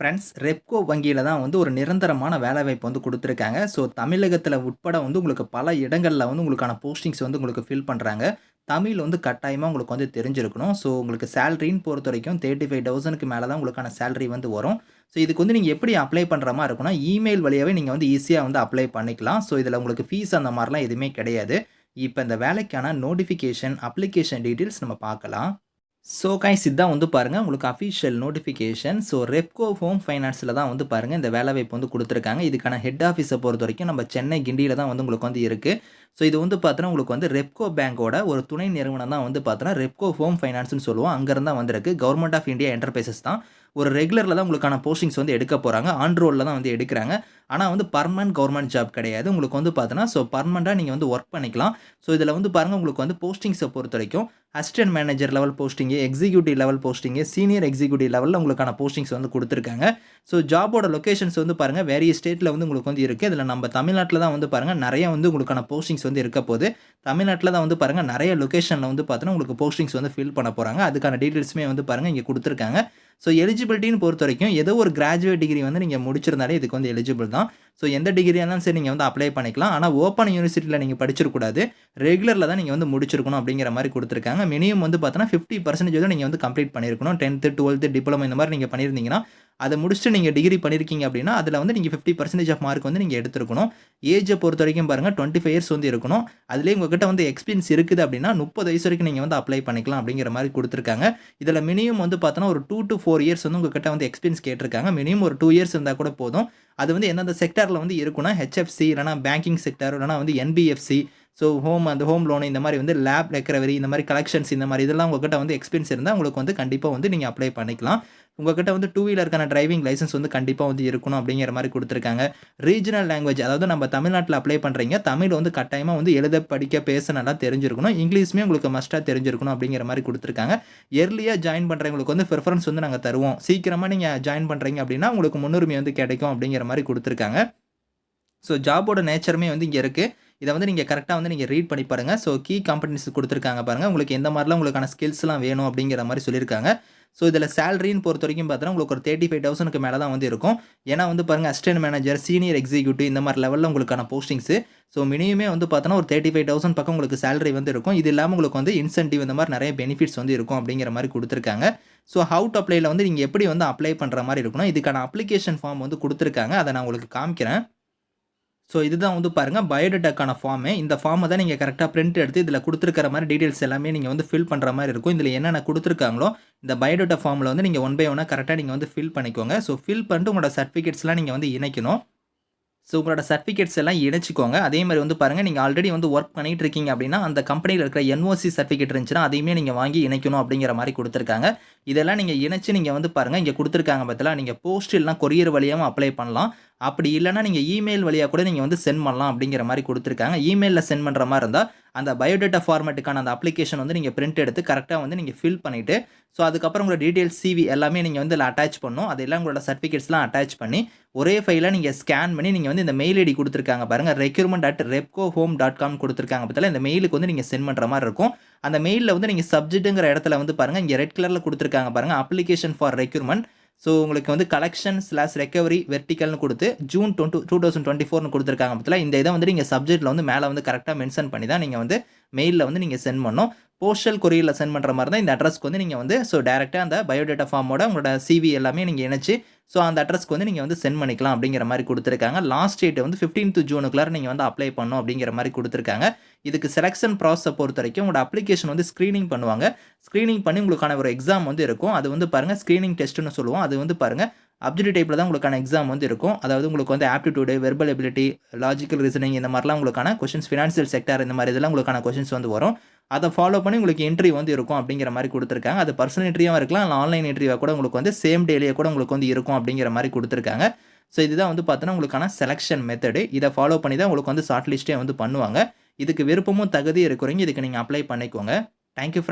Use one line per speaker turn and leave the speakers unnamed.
Friends Repco வங்கியில தான் வந்து ஒரு நிரந்தரமான வேலைவாய்ப்பு வந்து கொடுத்துருக்காங்க ஸோ தமிழகத்தில் உட்பட வந்து உங்களுக்கு பல இடங்களில் வந்து உங்களுக்கான போஸ்டிங்ஸ் வந்து உங்களுக்கு ஃபில் பண்ணுறாங்க தமிழ் வந்து கட்டாயமாக உங்களுக்கு வந்து தெரிஞ்சிருக்கணும். ஸோ உங்களுக்கு சேலரின்னு பொறுத்தவரைக்கும் 35,000க்கு மேல தான் உங்களுக்கான சேலரி வந்து வரும். ஸோ இதுக்கு வந்து நீங்கள் எப்படி அப்ளை பண்ணுற மாதிரி இருக்குன்னா இமெயில் வழியாகவே நீங்கள் வந்து ஈஸியாக வந்து அப்ளை பண்ணிக்கலாம். ஸோ இதில் உங்களுக்கு ஃபீஸ் அந்த மாதிரிலாம் எதுவுமே கிடையாது. இப்போ இந்த வேலைக்கான நோட்டிஃபிகேஷன், அப்ளிகேஷன் டீட்டெயில்ஸ் நம்ம பார்க்கலாம். ஸோ கைஸ் இதான் வந்து பாருங்கள் உங்களுக்கு official notification. So Repco home ஃபைனான்ஸில் தான் வந்து பாருங்கள் இந்த வேலை வாய்ப்பு வந்து கொடுத்துருக்காங்க இதுக்கான ஹெட் ஆஃபீஸை பொறுத்த வரைக்கும் நம்ம சென்னை, கிண்டியில் தான் வந்து உங்களுக்கு வந்து இருக்குது ஸோ இது வந்து பார்த்தோன்னா உங்களுக்கு வந்து ரெப்கோ பேங்கோட ஒரு துணை நிறுவனம் தான் வந்து பார்த்தோன்னா ரெப்கோ ஹோம் ஃபைனான்ஸ்னு சொல்லுவோம். அங்கேருந்தான் தான் வந்திருக்கு. கவர்மெண்ட் ஆஃப் இந்தியா என்டர்பிரைசஸ் தான். ஒரு ரெகுலரில் தான் உங்களுக்கான போஸ்டிங்ஸ் வந்து எடுக்க போகிறாங்க ஆன் ரோலில் தான் வந்து எடுக்கிறாங்க ஆனால் வந்து பர்மனன்ட் கவர்மெண்ட் ஜாப் கிடையாது. உங்களுக்கு வந்து பார்த்தீங்கன்னா, ஸோ பெர்மனன்ட்டா நீங்கள் வந்து ஒர்க் பண்ணிக்கலாம். ஸோ இதில் வந்து பாருங்க உங்களுக்கு வந்து போஸ்டிங்ஸ பொறுத்தவரைக்கும் assistant manager level posting executive level posting senior executive லெவலில் உங்களுக்கான போஸ்டிங்ஸ் வந்து கொடுத்துருக்காங்க ஸோ ஜாபோட லொக்கேஷன்ஸ் வந்து பாருங்கள் வேரியஸ் ஸ்டேட்டில் வந்து உங்களுக்கு வந்து இருக்குது இதில் நம்ம தமிழ்நாட்டில் தான் வந்து பாருங்கள் நிறைய வந்து உங்களுக்கான போஸ்டிங்ஸ் வந்து இருக்க போது. தமிழ்நாட்டில் தான் வந்து பாருங்கள் நிறைய லொக்கேஷனில் வந்து பார்த்தோன்னா உங்களுக்கு போஸ்டிங்ஸ் வந்து ஃபில் பண்ண போகிறாங்க அதுக்கான டீட்டெயில்ஸுமே வந்து பாருங்கள் இங்கே கொடுத்துருக்காங்க ஸோ எலிஜிபிலிட்டின்னு பொறுத்த வரைக்கும் ஏதோ ஒரு கிராஜுவேட் டிகிரி வந்து நீங்கள் முடிச்சிருந்தாலே இதுக்கு வந்து எலிஜிபிள் தான். ஸோ எந்த டிகிரியா இருந்தாலும் சரி நீங்கள் வந்து அப்ளை பண்ணிக்கலாம். ஆனால் ஓப்பன் யூனிவர்சிட்டியில் நீங்கள் படிச்சிருக்கூடாது ரெகுலரில் தான் நீங்கள் வந்து முடிச்சிருக்கணும் அப்படிங்கிற மாதிரி கொடுத்துருக்காங்க மினிமம் வந்து பார்த்தீங்கன்னா, 50% வந்து நீங்கள் வந்து கம்ப்ளீட் பண்ணியிருக்கணும். 10த், 12த் டிப்ளமோ இந்த மாதிரி நீங்கள் பண்ணியிருந்தீங்கன்னா, அதை முடிச்சுட்டு நீங்கள் டிகிரி பண்ணியிருக்கீங்க அப்படின்னா, அதில் வந்து நீங்கள் ஃபிஃப்டி பர்சன்டேஜ் ஆஃப் மார்க் வந்து நீங்கள் எடுத்துருக்கணும் ஏஜை பொறுத்த வரைக்கும் பாருங்கள் பாருங்க 25 இயர்ஸ் வந்து இருக்கணும். அதிலே உங்ககிட்ட வந்து எக்ஸ்பீரியன்ஸ் இருக்குது அப்படின்னா, 30 வயசு வரைக்கும் நீங்கள் வந்து அப்ளை பண்ணிக்கலாம் அப்படிங்கிற மாதிரி கொடுத்துருக்காங்க இதில் மினிமம் வந்து பார்த்தோன்னா, ஒரு டூ டூ ஃபோர் இயர்ஸ் வந்து உங்ககிட்ட வந்து எக்ஸ்பீரியன்ஸ் கேட்டிருக்காங்க. மினிமம் ஒரு டூ இயர்ஸ் இருந்தால் கூட போதும். அது வந்து எந்தெந்த செக்டரில் வந்து இருக்குன்னா ஹெச்எஃப்சி இல்லைனா பேங்கிங் செக்டர் இல்லைனா வந்து என்பிஎஃப்சி ஸோ ஹோம் அந்த ஹோம் லோன் இந்த மாதிரி வந்து லேப் ரெக்கவரி இந்த மாதிரி கலெக்ஷன்ஸ் இந்த மாதிரி இதெல்லாம் உங்ககிட்ட வந்து எக்ஸ்பீரியன்ஸ் இருந்தால் உங்களுக்கு வந்து கண்டிப்பாக வந்து நீங்கள் அப்ளை பண்ணிக்கலாம். உங்ககிட்ட வந்து டூ வீலருக்கான டிரைவிங் லைசென்ஸ் வந்து கண்டிப்பாக வந்து இருக்கணும் அப்படிங்கிற மாதிரி கொடுத்துருக்காங்க ரீஜனல் லாங்குவேஜ் அதாவது நம்ம தமிழ்நாட்டில் அப்ளை பண்ணுறீங்க தமிழ் வந்து கட்டாயமாக வந்து எழுத, படிக்க, பேச நல்லா தெரிஞ்சிருக்கணும். இங்கிலீஷுமே உங்களுக்கு மஸ்ட்டாக தெரிஞ்சிருக்கணும் அப்படிங்கிற மாதிரி கொடுத்துருக்காங்க எர்லியா ஜாயின் பண்ணுறவங்களுக்கு வந்து பிரிஃபரன்ஸ் வந்து நாங்கள் தருவோம். சீக்கிரமாக நீங்கள் ஜாயின் பண்ணுறீங்க அப்படின்னா, உங்களுக்கு முன்னுரிமை வந்து கிடைக்கும் அப்படிங்கிற மாதிரி கொடுத்துருக்காங்க ஸோ ஜாபோட நேச்சருமே வந்து இங்கே இருக்குது இதை வந்து நீங்கள் கரெக்டாக வந்து நீங்கள் ரீட் பண்ணி பாருங்கள் ஸோ கீ காம்படன்ஸ் கொடுத்துருக்காங்க பாருங்கள் உங்களுக்கு எந்த மாதிரிலாம் உங்களுக்கான ஸ்கில்ஸ்லாம் வேணும் அப்படிங்கிற மாதிரி சொல்லியிருக்காங்க. ஸோ இதில் சேலரின்னு பொறுத்த வரைக்கும் பார்த்தோன்னா உங்களுக்கு ஒரு தேர்ட்டி 35,000க்கு மேலே தான் வந்து இருக்கும். ஏன்னா வந்து பாருங்க அசிஸ்டன்ட் மேனேஜர், சீனியர் எக்ஸிக்யூட்டிவ் இந்த மாதிரி லெவலில் உங்களுக்கான போஸ்டிங்ஸு. ஸோ மினிமமே வந்து பார்த்தோன்னா, ஒரு 35,000 பக்கம் உங்களுக்கு சேலரி வந்து இருக்கும். இது இல்லாமல் உங்களுக்கு வந்து இன்சென்டிவ் இந்த மாதிரி நிறைய பெனிஃபிட்ஸ் வந்து இருக்கும் அப்படிங்கிற மாதிரி கொடுத்துருக்காங்க ஸோ ஹவுட் அப்ளைல வந்து நீங்கள் எப்படி வந்து அப்ளை பண்ணுற மாதிரி இருக்கணும் இதுக்கான அப்ளிகேஷன் ஃபார்ம் வந்து கொடுத்துருக்காங்க அதை நான் உங்களுக்கு காமிக்கிறேன். ஸோ இதுதான் வந்து பாருங்கள் பயோடேட்டாக்கான ஃபார்மு. இந்த ஃபார்மை தான் நீங்கள் கரெக்டாக பிரிண்ட் எடுத்து இதில் கொடுத்துருக்கிற மாதிரி டீட்டெயில்ஸ் எல்லாமே நீங்கள் வந்து ஃபில் பண்ணுற மாதிரி இருக்கும். இதில் என்னென்ன கொடுத்துருக்காங்களோ இந்த பயோடேட்டா ஃபார்மில் வந்து நீங்கள் ஒன் பை ஒன்னாக கரெக்டாக நீங்கள் வந்து ஃபில் பண்ணிக்கோங்க. ஸோ ஃபில் பண்ணிட்டு உங்களோட சர்டிஃபிகேட்ஸ்லாம் நீங்கள் வந்து இணைக்கணும். ஸோ உங்களோட சர்டிஃபிகேட்ஸ் எல்லாம் இணைச்சிக்கோங்க அதே மாதிரி வந்து பாருங்கள் நீங்கள் ஆல்ரெடி வந்து ஒர்க் பண்ணிட்டு இருக்கீங்க அப்படின்னா, அந்த கம்பெனியில் இருக்கிற என்ஓசி சர்டிஃபிகேட் இருந்துச்சுன்னா, அதையுமே நீங்கள் வாங்கி இணைக்கணும் அப்படிங்கிற மாதிரி கொடுத்துருக்காங்க இதெல்லாம் நீங்கள் இணைச்சி நீங்கள் வந்து பாருங்கள் இங்கே கொடுத்துருக்காங்க பார்த்தீங்களா, நீங்கள் போஸ்ட் கொரியர் வழியாகவும் அப்ளை பண்ணலாம். அப்படி இல்லைனா நீங்கள் இமெயில் வழியாக கூட நீங்கள் வந்து சென்ட் பண்ணலாம் அப்படிங்கிற மாதிரி கொடுத்துருக்காங்க இமெயிலில் சென்ட் பண்ணுற மாதிரி இருந்தால் அந்த பயோடேட்டா ஃபார்மேட்டுக்கான அந்த அப்ளிகேஷன் வந்து நீங்கள் பிரிண்ட் எடுத்து கரெக்டாக வந்து நீங்கள் ஃபில் பண்ணிவிட்டு ஸோ அதுக்கப்புறம் உங்களோட டீட்டெயில்ஸ், சிவி எல்லாமே நீங்கள் வந்து இதில அட்டாச் பண்ணணும். அதெல்லாம் உங்களோட சர்டிஃபிகேட்ஸ்லாம் அட்டாச் பண்ணி, ஒரே ஃபைலாக நீங்கள் ஸ்கேன் பண்ணி நீங்கள் வந்து இந்த மெயில் ஐடி கொடுத்துருக்காங்க பாருங்கள் recruitment at Repco home dot com கொடுத்துருக்காங்க பார்த்தீங்களா, இந்த மெயிலுக்கு வந்து நீங்கள் சென்ட் பண்ணுற மாதிரி இருக்கும். அந்த மெயிலில் வந்து நீங்கள் சப்ஜெக்ட்டுங்கிற இடத்துல வந்து பாருங்க, இங்கே ரெட் கலரில் கொடுத்துருக்காங்க பாருங்க. அப்ளிகேஷன் ஃபார் ரெக்யூர்மெண்ட் ஸோ உங்களுக்கு வந்து கலெக்ஷன் ஸ்லாஸ் ரெக்கவரி வெர்டிகல்னு கொடுத்து ஜூன் 20 2024ன்னு குடுத்துருக்காங்க பார்த்தீங்களா, இந்த இதை வந்து நீங்கள் சப்ஜெக்ட்டில் வந்து மேலே வந்து கரெக்டாக மென்ஷன் பண்ணி தான் நீங்கள் வந்து மெயிலில் வந்து நீங்கள் சென்ட் பண்ணணும். போஸ்டல் கொரியரில் சென்ட் பண்ணுற மாதிரி தான் இந்த அட்ரஸ்க்கு வந்து நீங்கள் வந்து ஸோ டேரெக்டாக அந்த பயோடேட்டா ஃபார்மோட உங்களோட சிவி எல்லாமே நீங்கள் இணைச்சி ஸோ அந்த அட்ரஸ்க்கு வந்து நீங்கள் வந்து சென்ட் பண்ணிக்கலாம் அப்படிங்கிற மாதிரி கொடுத்துருக்காங்க லாஸ்ட் டேட் வந்து 15த் ஜூனுக்குள்ளார நீங்கள் வந்து அப்ளை பண்ணணும் அப்படிங்கிற மாதிரி கொடுத்துருக்காங்க இதுக்கு செலக்ஷன் பொறுத்த வரைக்கும் உங்களோட அப்ளிகேஷன் வந்து ஸ்க்ரீனிங் பண்ணுவாங்க. ஸ்க்ரீனிங் பண்ணி உங்களுக்கான ஒரு எக்ஸாம் வந்து இருக்கும். அது வந்து பாருங்க ஸ்க்ரீனிங் டெஸ்ட்டுன்னு சொல்லுவோம். அது வந்து பாருங்க அப்ஜெக்டிவ் டைப்பில் தான் உங்களுக்கான எக்ஸாம் வந்து இருக்கும். அதாவது உங்களுக்கு வந்து aptitude verbal ability, logical reasoning இந்த மாதிரிலாம் உங்களுக்கான கொஷின்ஸ் ஃபினான்சியல் செக்டார் இந்த மாதிரி இதெல்லாம் உங்களுக்கான கொஷின்ஸ் வந்து வரும். அதை ஃபாலோ பண்ணி உங்களுக்கு என்ட்ரி வந்து இருக்கும் அப்படிங்கிற மாதிரி கொடுத்துருக்காங்க அது பர்சனல் என்ட்ரியாக இருக்கலாம். இல்லை ஆன்லைன் என்ட்ரியாக கூட உங்களுக்கு வந்து சேம் டேலேயே கூட உங்களுக்கு வந்து இருக்கும் அப்படிங்கிற மாதிரி கொடுத்துருக்காங்க ஸோ இதுதான் வந்து பார்த்தோன்னா, உங்களுக்கான செலக்ஷன் மெத்தடு. இதை ஃபாலோ பண்ணி தான் உங்களுக்கு வந்து ஷார்ட் லிஸ்ட்டே வந்து பண்ணுவாங்க. இதுக்கு விருப்பமும், தகுதியும் இருக்கிறவங்க இதுக்கு நீங்கள் அப்ளை பண்ணிக்கோங்க. Thank you